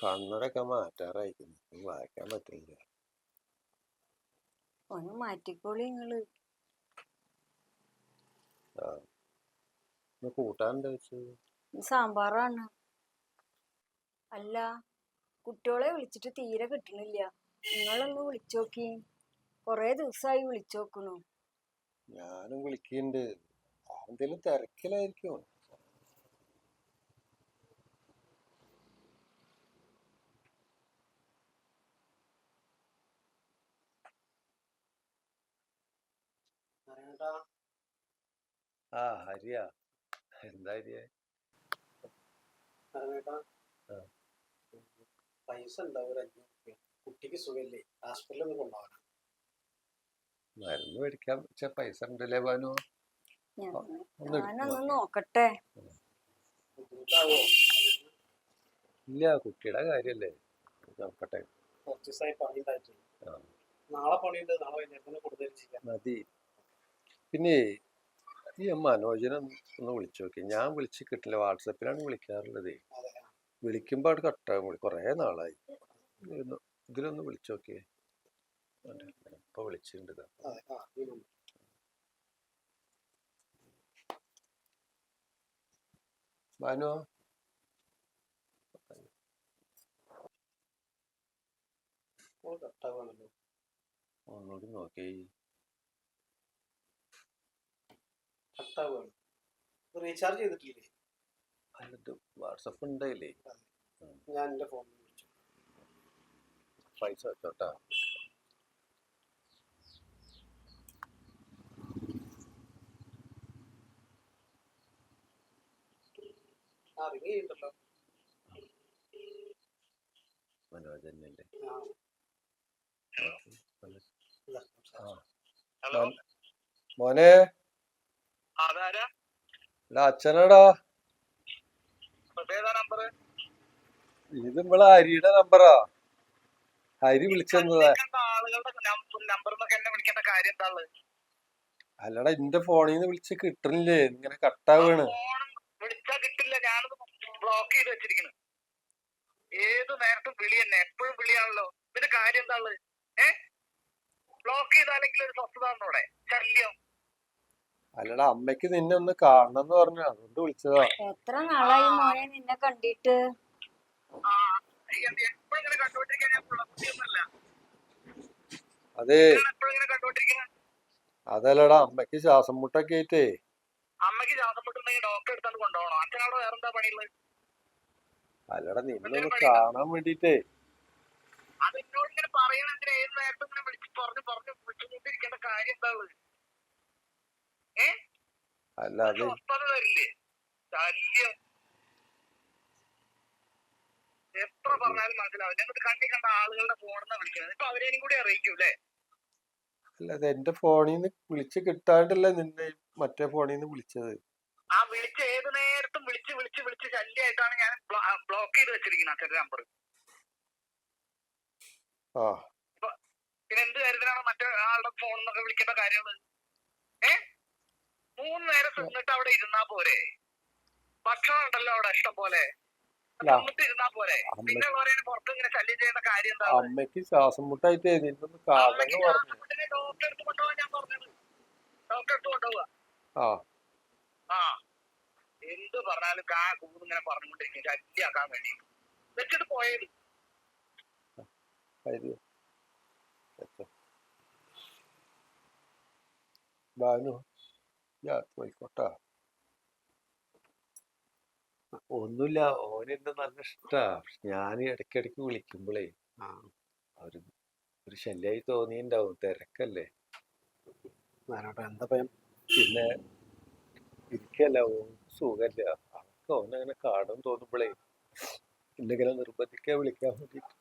കണ്ണടൊക്കെ മാറ്റാറായിരിക്കുന്നു. വായിക്കാൻ പറ്റില്ല ഒന്ന് മാറ്റിക്കോളി നിങ്ങൾ കൂട്ടാൻ എന്താ വെച്ചത് സാമ്പാറാണ്. അല്ല കുട്ടികളെ വിളിച്ചിട്ട് തീരെ കിട്ടണില്ല. നിങ്ങളൊന്ന് വിളിച്ചോക്കി. കൊറേ ദിവസമായി വിളിച്ചോക്കണു. ഞാനും വിളിക്കുന്നുണ്ട് എന്തേലും തിരക്കിലായിരിക്കും? ആ ഹരിയാ എന്താ ഹരിയ പൈസ ഉണ്ടാവും കുട്ടിക്ക് സുഖമില്ലേ ഹോസ്പിറ്റലിൽ ഒന്ന് കൊണ്ടുപോകണം മരുന്ന് മേടിക്കാൻ വെച്ച പൈസ ഉണ്ടല്ലേ ബാനു ഞാനൊന്ന് നോക്കട്ടെ ഇല്ല കുട്ടിയുടെ കാര്യല്ലേ നോക്കട്ടെ നാളെ പണിയുണ്ട് നാളെ വൈകുന്നേരത്തിന് കൊടുത്തു മതി പിന്നെ ഈ മനോജനെ ഒന്ന് വിളിച്ചു നോക്കി. ഞാൻ വിളിച്ച് കിട്ടില്ല വാട്സപ്പിലാണ് വിളിക്കാറുള്ളത്. വിളിക്കുമ്പോൾ വിളിക്കുമ്പോ അവിടെ കട്ടാകും വിളി കുറേ നാളായി. ഇതിലൊന്ന് വിളിച്ചു നോക്കിയേ ഇപ്പൊ വിളിച്ചിട്ടുണ്ട് ഓ ഒന്നുകൂടി നോക്കി. കട്ടാവാണ് റീചാർജ് ചെയ്തിട്ടില്ലേ? വാട്സപ്പ് ഉണ്ടായില്ലേ? ഞാൻ എന്റെ ഫോണിൽ വിളിച്ചു. മനോജനല്ലേ ഇതാ, ആ. ഹലോ. മോനെ? എടാ അച്ഛനടാ. ഇത് നമ്മളെ ഹരിയുടെ നമ്പറാ ഹരി വിളിച്ചെന്നതാ അല്ലടാ എന്റെ ഫോണിൽ നിന്ന് വിളിച്ച് കിട്ടണില്ലേ? ഇങ്ങനെ കട്ടാവാണ്. ബ്ലോക്ക് ചെയ്ത് വെച്ചിരിക്കുന്നു ഏത് നേരത്തും വിളി തന്നെ എപ്പോഴും വിളിയാണല്ലോ. ഇതിന്റെ കാര്യം എന്താ ബ്ലോക്ക് ചെയ്താലെങ്കിലും ഒരു സ്വസ്ഥത ശല്യം. അല്ലടാ അമ്മയ്ക്ക് നിന്നെ ഒന്ന് കാണണം എന്ന് പറഞ്ഞു. അതുകൊണ്ട് വിളിച്ചതാ. എത്ര നാളായി മോനെ നിന്നെ കണ്ടിട്ട്? അതെ. എപ്പോഴും ഇങ്ങനെ കണ്ടോണ്ടിരിക്കുന്നത് അതല്ലടാ അമ്മയ്ക്ക് ശ്വാസം മുട്ടൊക്കെ ആയിട്ടേ. അമ്മയ്ക്ക് ശ്വാസം മുട്ടുണ്ടെങ്കിൽ ഡോക്ടറെ എടുത്തോണ്ട് കൊണ്ടുപോകണം. വേറെന്താ പണിയുള്ളത്? അല്ലടാ നിന്നെ ഒന്ന് കാണാൻ വേണ്ടിട്ടേ അത് എന്നോട് ഇങ്ങനെ പറയണ എന്തിനാ? ഏത് നേരത്തെ ഇങ്ങനെ വിളിച്ച് പറഞ്ഞു പറഞ്ഞു വിളിച്ചുകൊണ്ടിരിക്കേണ്ട കാര്യം എന്താ അല്ല അത് സ്വസ്ഥത തരില്ലേ? ശല്യം. എത്ര പറഞ്ഞാലും മനസ്സിലാവില്ല. എന്നിട്ട് കണ്ണി കണ്ട ആളുകളുടെ ഫോണിന്ന് വിളിക്കുന്നത്. ഇപ്പൊ അവരേനും കൂടി അറിയിക്കൂലേ അല്ല? അത് എന്റെ ഫോണിൽ നിന്ന് വിളിച്ച് കിട്ടാണ്ടല്ല നിന്നെ മറ്റേ ഫോണിൽ നിന്ന് വിളിച്ചത്. ആ വിളിച്ച ഏത് നേരത്തും വിളിച്ച് വിളിച്ച് വിളിച്ച് ശല്യമായിട്ടാണ് ഞാൻ ബ്ലോക്ക് ചെയ്ത് വെച്ചിരിക്കുന്നത് അച്ഛന്റെ നമ്പർ പിന്നെ എന്ത് കാര്യത്തിനാണ് മറ്റേ ആളുടെ ഫോണിൽ നിന്നൊക്കെ വിളിക്കേണ്ട കാര്യങ്ങൾ ഏ? മൂന്ന് നേരം തിന്നിട്ട് അവിടെ ഇരുന്നാ പോരെ? ഭക്ഷണം ഉണ്ടല്ലോ അവിടെ ഇഷ്ടം പോലെ. ഇരുന്നാ പോരെ? പിന്നെ പുറത്ത് ഇങ്ങനെ ശല്യം ചെയ്യേണ്ട കാര്യം എന്താ? അമ്മയ്ക്ക് ശ്വാസം മുട്ടായിട്ട് ഡോക്ടറെ അടുത്ത് കൊണ്ടുപോകാൻ ഞാൻ പറഞ്ഞത്. ഡോക്ടറെ അടുത്ത് ആ. എന്ത് പറഞ്ഞാലും കാ കൂന്ന് ഇങ്ങനെ പറഞ്ഞുകൊണ്ടിരിക്കും. ശല്യാക്കാൻ വേണ്ടി. വെച്ചിട്ട് പോയത് ഹരി ഞാൻ പോയിക്കോട്ടാ ഒന്നുമില്ല ഓനെന്നെ നല്ല ഇഷ്ടാ. ഞാൻ ഇടയ്ക്കിടയ്ക്ക് വിളിക്കുമ്പോഴേ ആ ഒരു ഒരു ശല്യമായി തോന്നിണ്ടാവും തിരക്കല്ലേ. എന്താ ഭയം? പിന്നെ ഇരിക്കല്ല ഓ സുഖല്ല. അവർക്ക് ഓനങ്ങനെ കാണും തോന്നുമ്പോഴേ എന്തെങ്കിലും നിർബന്ധിക്കാൻ വിളിക്കാൻ വേണ്ടിട്ട്.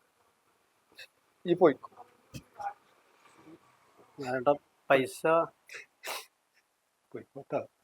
ഈ പോയിക്കോ. ഞാനോട്ടെ പൈസ こうい。った